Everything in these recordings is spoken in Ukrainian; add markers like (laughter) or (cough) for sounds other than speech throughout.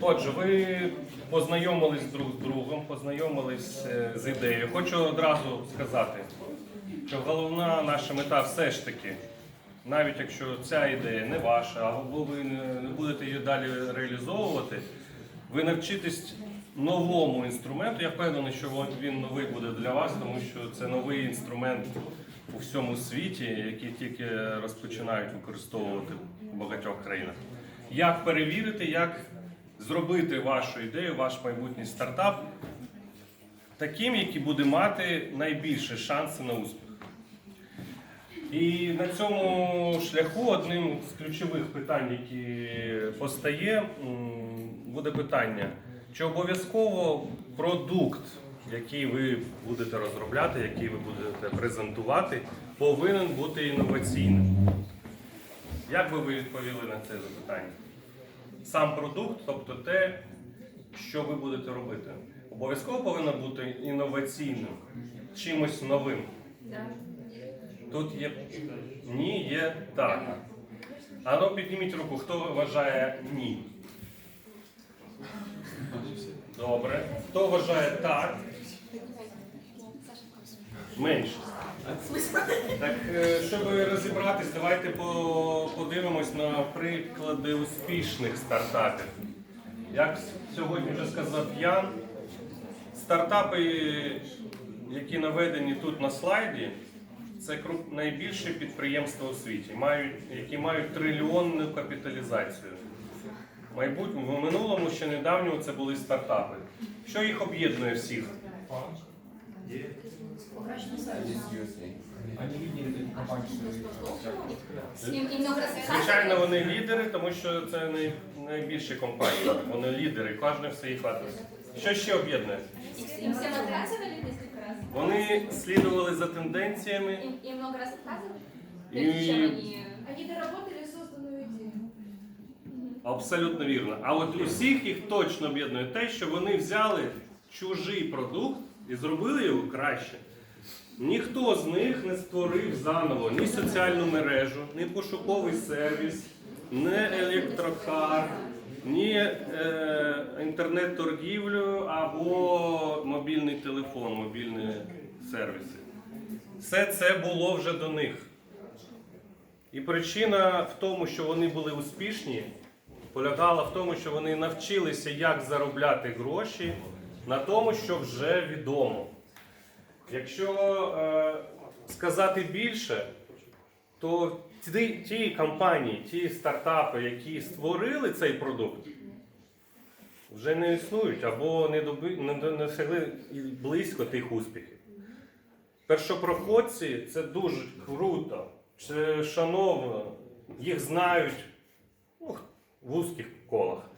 Отже, ви познайомились друг з другом, познайомились е, з ідеєю. Хочу одразу сказати, що головна наша мета все ж таки, навіть якщо ця ідея не ваша, або ви не будете її далі реалізовувати, ви навчитесь новому інструменту. Я впевнений, що він новий буде для вас, тому що це новий інструмент у всьому світі, який тільки розпочинають використовувати в багатьох країнах. Як перевірити, як зробити вашу ідею, ваш майбутній стартап таким, який буде мати найбільше шанси на успіх. І на цьому шляху одним з ключових питань, які постає, буде питання, чи обов'язково продукт, який ви будете розробляти, який ви будете презентувати, повинен бути інноваційним. Як би ви відповіли на це запитання? Сам продукт, тобто те, що ви будете робити, обов'язково повинно бути інноваційним, чимось новим. Тут є ні, є так. А ну підніміть руку, хто вважає ні. Добре. Хто вважає так? Менше. Так, е, щоб розібратись, давайте подивимось на приклади успішних стартапів. Як сьогодні вже сказав Ян, стартапи, які наведені тут на слайді, це найбільші підприємства у світі, які мають трильйонну капіталізацію. Майбутньому, в минулому ще недавньому це були стартапи. Що їх об'єднує всіх? Они видели компанию, что И, и много рассказывали. Звичайно, вони лідери, тому що це най, найбільші компанії. Вони лідери, кожен в своїй адресі. Що ще об'єднує? Им всем рассказывали несколько раз? Вони слідували за тенденціями Им, им много раз рассказывали? І- Прежде чем они... Они доработали созданную идею. абсолютно вірно. А от усіх їх точно об'єднує те, що вони взяли чужий продукт і зробили його краще. Ніхто з них не створив заново ні соціальну мережу, ні пошуковий сервіс, ні електрокар, ні е, інтернет-торгівлю або мобільний телефон, мобільні сервіси. Все це було вже до них. І причина в тому, що вони були успішні, полягала в тому, що вони навчилися, як заробляти гроші на тому, що вже відомо. Якщо е, сказати більше, то ті, ті компанії, ті стартапи, які створили цей продукт, вже не існують або не, доби, не, не досягли близько тих успіхів. Першопроходці це дуже круто, це шановно, їх знають ну, в вузьких колах.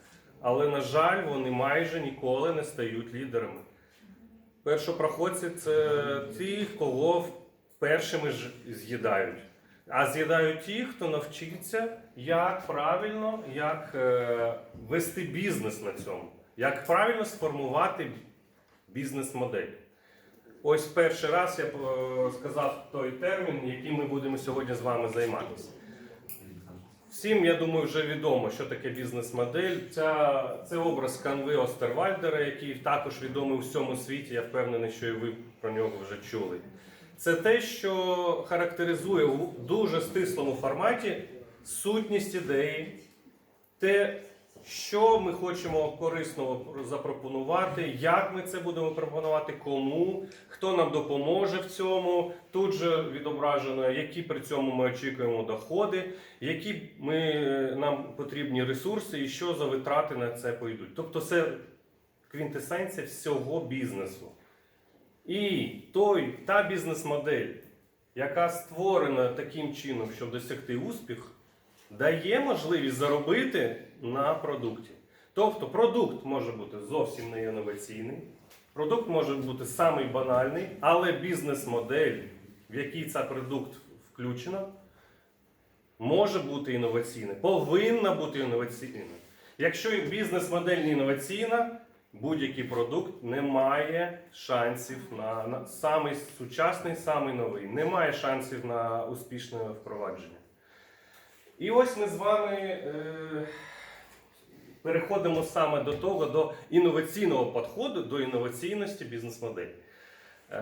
Але, на жаль, вони майже ніколи не стають лідерами. Першопроходці це ті, кого першими ж з'їдають. А з'їдають ті, хто навчиться, як правильно як, е, вести бізнес на цьому, як правильно сформувати бізнес-модель. Ось перший раз я е, сказав той термін, яким ми будемо сьогодні з вами займатися. Всім, я думаю, вже відомо, що таке бізнес-модель. Ця, це образ Канви Остервальдера, який також відомий у всьому світі. Я впевнений, що і ви про нього вже чули. Це те, що характеризує у дуже стислому форматі сутність ідеї, те, що ми хочемо корисного запропонувати, як ми це будемо пропонувати, кому, хто нам допоможе в цьому. Тут же відображено, які при цьому ми очікуємо доходи, які ми, нам потрібні ресурси і що за витрати на це пойдуть. Тобто це квінтесенція всього бізнесу. І той, та бізнес-модель, яка створена таким чином, щоб досягти успіху, дає можливість заробити на продукті. Тобто продукт може бути зовсім не інноваційний, продукт може бути самий банальний, але бізнес-модель, в якій цей продукт включено, може бути інноваційна, повинна бути інноваційна. Якщо бізнес-модель не інноваційна, будь-який продукт не має шансів на, на самий сучасний, самий новий, не має шансів на успішне впровадження. І ось ми з вами е, переходимо саме до того, до інноваційного підходу, до інноваційності бізнес-моделі. Е,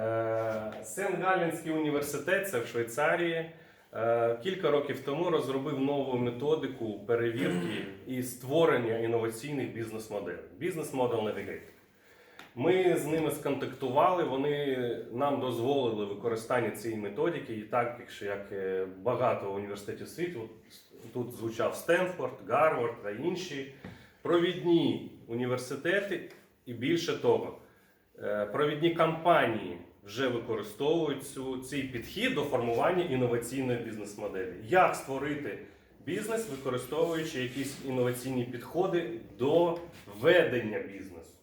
Сен-Галленський університет, це в Швейцарії, е, кілька років тому розробив нову методику перевірки (clears throat) і створення інноваційних бізнес-моделей. Бізнес-модел Navigator. Ми з ними сконтактували, вони нам дозволили використання цієї методики, і так, якщо як е, багато університетів світу, тут звучав Стенфорд, Гарвард та інші провідні університети, і більше того, е, провідні компанії вже використовують цю, цей підхід до формування інноваційної бізнес-моделі. Як створити бізнес, використовуючи якісь інноваційні підходи до ведення бізнесу?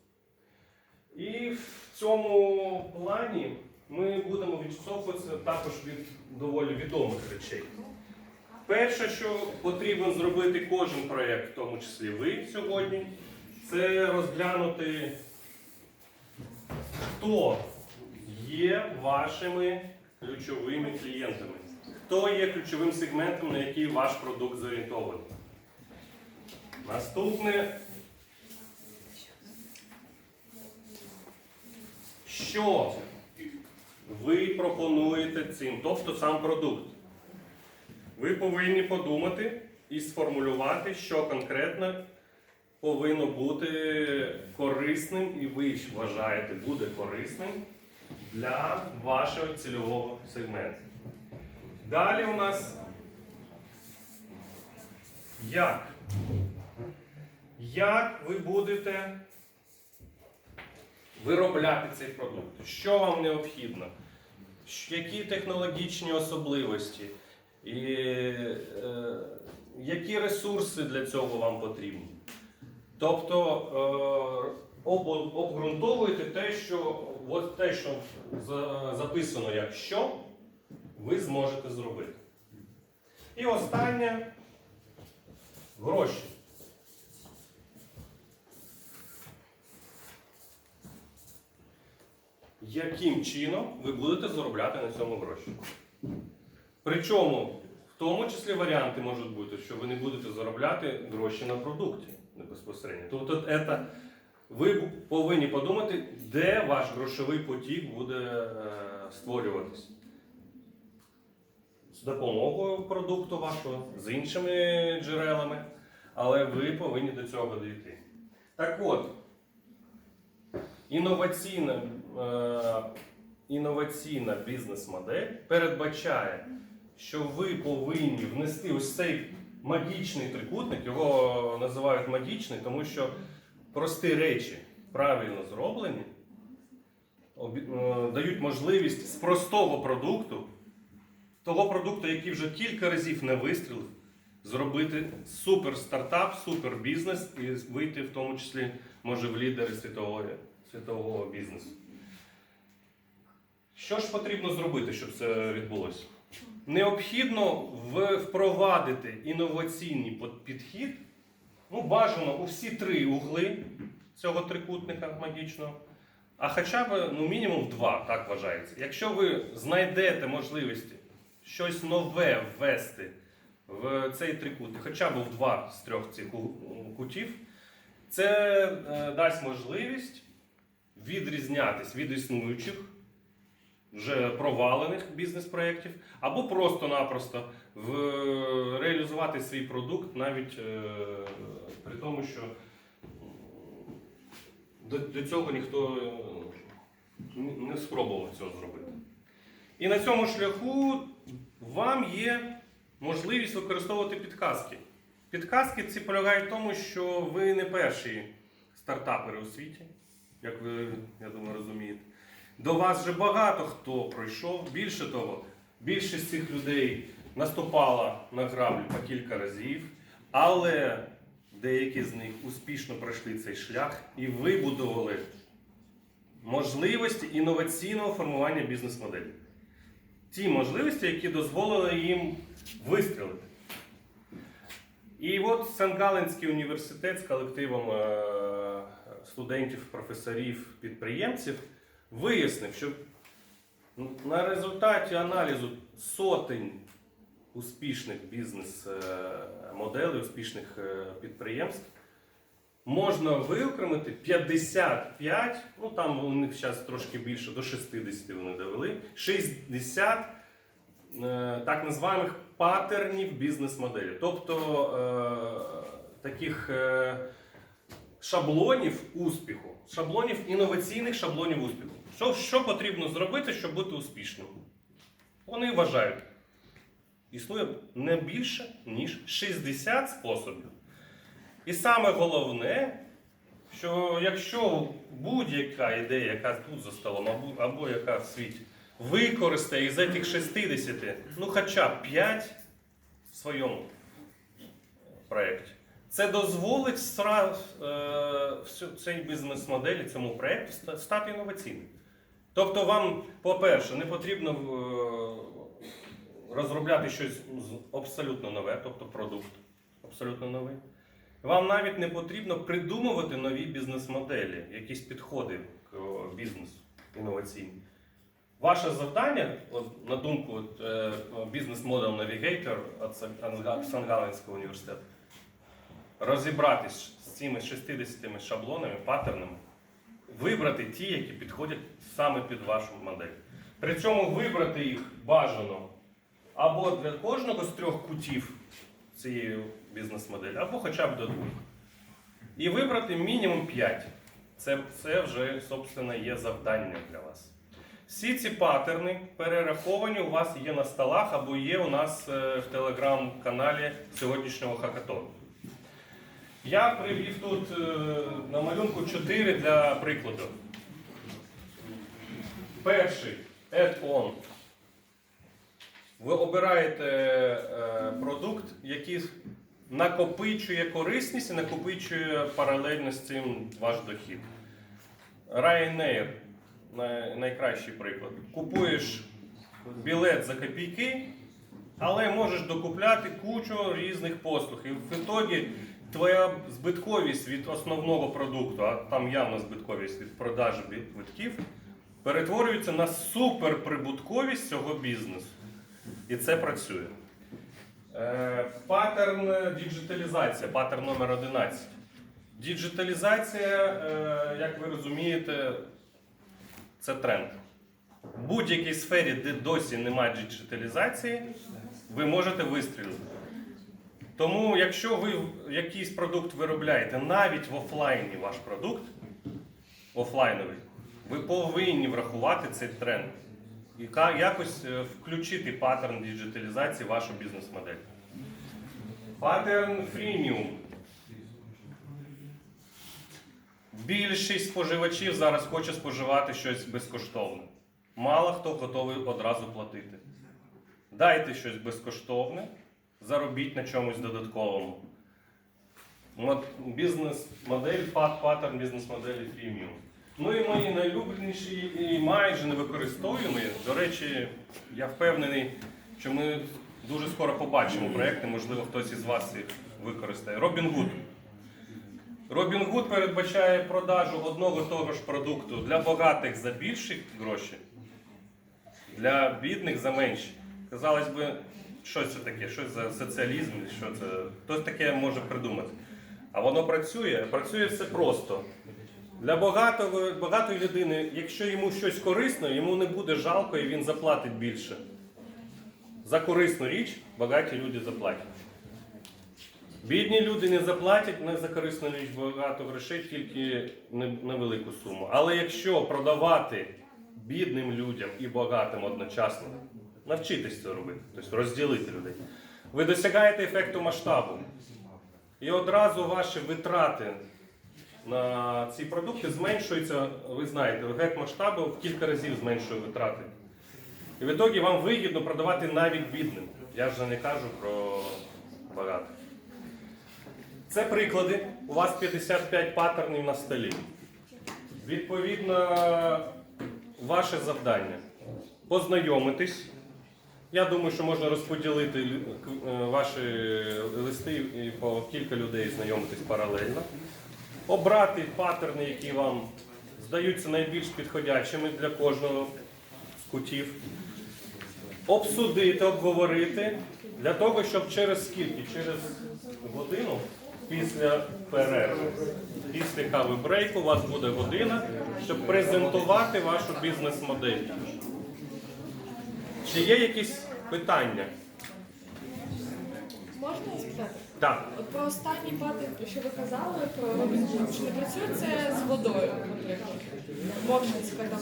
І в цьому плані ми будемо відштовхуватися також від доволі відомих речей. Перше, що потрібно зробити кожен проєкт, в тому числі ви сьогодні, це розглянути, хто є вашими ключовими клієнтами, хто є ключовим сегментом, на який ваш продукт зорієнтований. Наступне що ви пропонуєте цим, тобто сам продукт. Ви повинні подумати і сформулювати, що конкретно повинно бути корисним, і ви вважаєте буде корисним для вашого цільового сегменту. Далі у нас як? Як ви будете виробляти цей продукт. Що вам необхідно? Які технологічні особливості? І, е, які ресурси для цього вам потрібні? Тобто е, об- обґрунтовуйте те, що, от те, що за- записано як що, ви зможете зробити. І останнє гроші. яким чином ви будете заробляти на цьому гроші. Причому, в тому числі варіанти можуть бути, що ви не будете заробляти гроші на продукті безпосередньо. Тобто, це, ви повинні подумати, де ваш грошовий потік буде е, створюватись. З допомогою продукту вашого, з іншими джерелами, але ви повинні до цього дійти. Так от, Інноваційна, е, інноваційна бізнес-модель передбачає, що ви повинні внести ось цей магічний трикутник, його називають магічний, тому що прості речі, правильно зроблені, е, дають можливість з простого продукту, того продукту, який вже кілька разів не вистрілив, зробити супер стартап, супер бізнес і вийти в тому числі може в лідери світового, світового бізнесу. Що ж потрібно зробити, щоб це відбулося? Необхідно впровадити інноваційний підхід, ну, бажано у всі три угли цього трикутника магічного, а хоча б ну, мінімум два, так вважається. Якщо ви знайдете можливості щось нове ввести в цей трикутник, хоча б в два з трьох цих кутів, це е, дасть можливість відрізнятись від існуючих, вже провалених бізнес-проєктів, або просто-напросто реалізувати свій продукт навіть е, при тому, що до, до цього ніхто е, не спробував цього зробити. І на цьому шляху вам є можливість використовувати підказки. Підказки ці полягають в тому, що ви не перші стартапери у світі, як ви, я думаю, розумієте. До вас вже багато хто пройшов. Більше того, більшість цих людей наступала на граблі по кілька разів, але деякі з них успішно пройшли цей шлях і вибудували можливості інноваційного формування бізнес-моделі. Ті можливості, які дозволили їм вистрілити. І от Сен-Галленський університет з колективом е, студентів, професорів, підприємців вияснив, що на результаті аналізу сотень успішних бізнес-моделей, успішних е, підприємств, можна виокремити 55, ну там у них зараз трошки більше, до 60 вони довели, 60 е, так називаємих паттернів бізнес-моделі. Тобто е, таких шаблонів успіху, шаблонів інноваційних шаблонів успіху. Що, що потрібно зробити, щоб бути успішним? Вони вважають, існує не більше, ніж 60 способів. І саме головне, що якщо будь-яка ідея, яка тут за столом, або, або яка в світі, використає із цих 60, ну хоча б 5 в своєму проєкті, це дозволить е, цій бізнес-моделі, цьому проєкту стати інноваційним. Тобто вам, по-перше, не потрібно е, розробляти щось абсолютно нове, тобто продукт абсолютно новий. Вам навіть не потрібно придумувати нові бізнес-моделі, якісь підходи к бізнесу інноваційні. Ваше завдання, от, на думку е, бізнес-модел Navigator від Сан- університету, розібратись з цими 60 шаблонами, паттернами, вибрати ті, які підходять саме під вашу модель. При цьому вибрати їх бажано або для кожного з трьох кутів цієї бізнес-моделі, або хоча б до двох. І вибрати мінімум 5. Це, це вже, собственно, є завдання для вас. Всі ці паттерни перераховані у вас є на столах або є у нас е, в телеграм-каналі сьогоднішнього хакатону. Я привів тут е, на малюнку 4 для прикладу. Перший add-on. Ви обираєте е, продукт, який накопичує корисність і накопичує паралельно з цим ваш дохід. Ryanair найкращий приклад. Купуєш білет за копійки, але можеш докупляти кучу різних послуг. І в ітогі твоя збитковість від основного продукту, а там явно збитковість від продажу квитків, перетворюється на суперприбутковість цього бізнесу. І це працює. Е, Паттерн діджиталізація, паттерн номер 11. Діджиталізація, е, як ви розумієте, це тренд. В будь-якій сфері, де досі немає діджиталізації, ви можете вистрілити. Тому, якщо ви якийсь продукт виробляєте, навіть в офлайні ваш продукт, офлайновий, ви повинні врахувати цей тренд і якось е, включити паттерн діджиталізації в вашу бізнес-модель. Паттерн фріміум. Більшість споживачів зараз хоче споживати щось безкоштовне. Мало хто готовий одразу платити. Дайте щось безкоштовне, заробіть на чомусь додатковому. Бізнес-модель, паттерн бізнес-моделі фріміум. Ну і мої найлюбленіші і майже не використовуємо. До речі, я впевнений, що ми дуже скоро побачимо проекти, можливо, хтось із вас їх використає. Robinhood. Robinhood передбачає продажу одного того ж продукту для багатих за більші гроші, для бідних за менші. Казалось би, що це таке? Що за соціалізм? Що це? Хтось таке може придумати. А воно працює. Працює все просто. Для багатого, багатої людини, якщо йому щось корисно, йому не буде жалко і він заплатить більше. За корисну річ багаті люди заплатять. Бідні люди не заплатять не за корисну річ багато грошей, тільки невелику суму. Але якщо продавати бідним людям і багатим одночасно, навчитись це робити, тобто розділити людей, ви досягаєте ефекту масштабу. І одразу ваші витрати на ці продукти зменшуються, ви знаєте, ефект масштабу в кілька разів зменшує витрати. І в ітогі вам вигідно продавати навіть бідним. Я вже не кажу про багатих. Це приклади. У вас 55 паттернів на столі. Відповідно, ваше завдання познайомитись. Я думаю, що можна розподілити е, ваші листи і по кілька людей знайомитись паралельно. Обрати паттерни, які вам здаються найбільш підходячими для кожного з кутів. Обсудити, обговорити для того, щоб через скільки? Через годину після перерви. Після кави брейку у вас буде година, щоб презентувати вашу бізнес-модель. Чи є якісь питання? Можна спитати? Так. От про останній патент, що ви казали, про чи не працює це з водою, наприклад? Моршинська там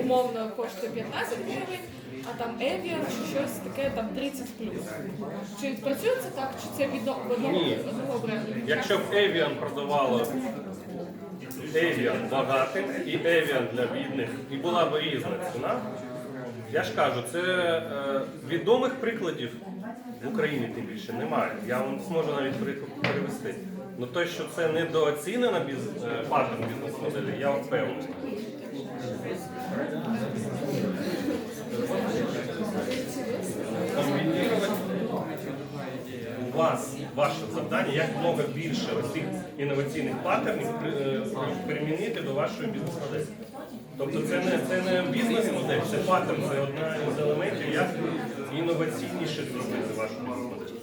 умовно коштує 15 гривень, а там Evian чи щось таке там 30 плюс. Чи працює це так, чи це від одного, Ні. одного бренду? Якщо б Evian продавало Evian багатим і Evian для бідних, і була б різна ціна, я ж кажу, це е, відомих прикладів в Україні тим більше немає. Я вам зможу навіть привести. Ну той, що це недооцінена біз... е, паттерн бізнес-моделі, я впевнений. У вас ваше завдання як мога більше цих інноваційних паттернів е, примінити до вашої бізнес-моделі. Тобто це не, це не бізнес-модель, це паттерн, це одна з елементів, як інноваційніше зробити вашу бізнес-модель.